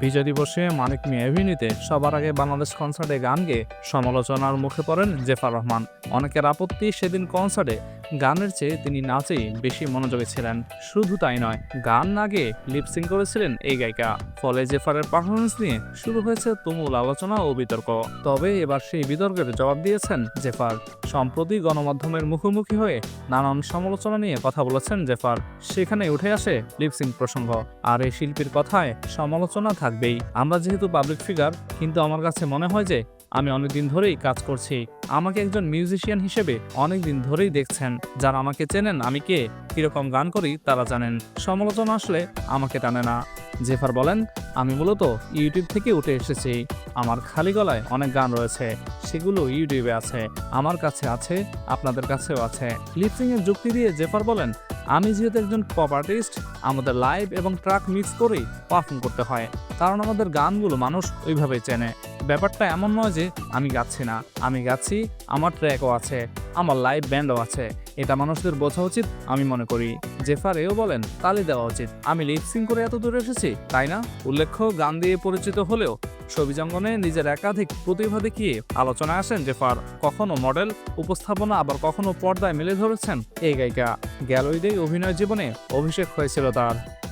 বিজয় দিবসে মানিক মিয়া অ্যাভিনিতে সবার আগে বাংলাদেশ কনসার্টে গান গেয়ে সমালোচনার মুখে পড়েন জেফার রহমান। অনেকের আপত্তি সেদিন কনসার্টে গানের চেয়ে তিনি নাচেই বেশি মনোযোগী ছিলেন। শুধু তাই নয়, গান না লিপসিং করেছিলেন এই গায়িকা। ফলে জেফারের পারফরমেন্স নিয়ে শুরু হয়েছে তুমুল আলোচনা ও বিতর্ক। তবে এবার সেই বিতর্কের জবাব দিয়েছেন জেফার। সম্প্রতি গণমাধ্যমের মুখোমুখি হয়ে নানান সমালোচনা নিয়ে কথা বলেছেন জেফার। সেখানে উঠে আসে লিপসিং প্রসঙ্গ। আর এই শিল্পীর কথায় সমালোচনা থাকবেই। আমরা যেহেতু পাবলিক ফিগার কিন্তু আমার কাছে মনে হয় যে আমি অনেকদিন ধরেই কাজ করছি। আমাকে একজন মিউজিশিয়ান হিসেবে অনেক দিন ধরেই দেখছেন। যারা আমাকে চেনেন, আমি কে, কীরকম গান করি তারা জানেন। সমালোচনা আসলে আমাকে টানে না। জেফার বলেন, আমি মূলত ইউটিউব থেকে উঠে এসেছি। আমার খালি গলায় অনেক গান রয়েছে। সেগুলো ইউটিউবে আছে। আমার কাছে আছে, আপনাদের কাছেও আছে। লিপসিং এর যুক্তি দিয়ে জেফার বলেন আমি যেহেতু একজন পপ আর্টিস্ট আমাদের লাইভ এবং ট্রাক মিক্স করেই পারফর্ম করতে হয়, কারণ আমাদের গানগুলো মানুষ ওইভাবেই চেনে। ব্যাপারটা এমন নয় যে আমি গাচ্ছি না, আমি গাচ্ছি, আমার ট্র্যাকও আছে। আমার লাইভ ব্যান্ডও আছে। এটা মানুষদের বোঝা উচিত, আমি মনে করি। জেফার এও বলেন, তালি দেওয়া উচিত। আমি লিপসিং করে এত দূরে এসেছি, তাই না? উল্লেখ্য, গান দিয়ে পরিচিত হলেও ছবিজঙ্গনে নিজের একাধিক প্রতিভা দেখিয়ে আলোচনায় আসেন জেফার। কখনো মডেল উপস্থাপনা, আবার কখনো পর্দায় মেলে ধরেছেন এই গায়িকা। গ্যালোইডে অভিনয় জীবনে অভিষেক হয়েছিল তার।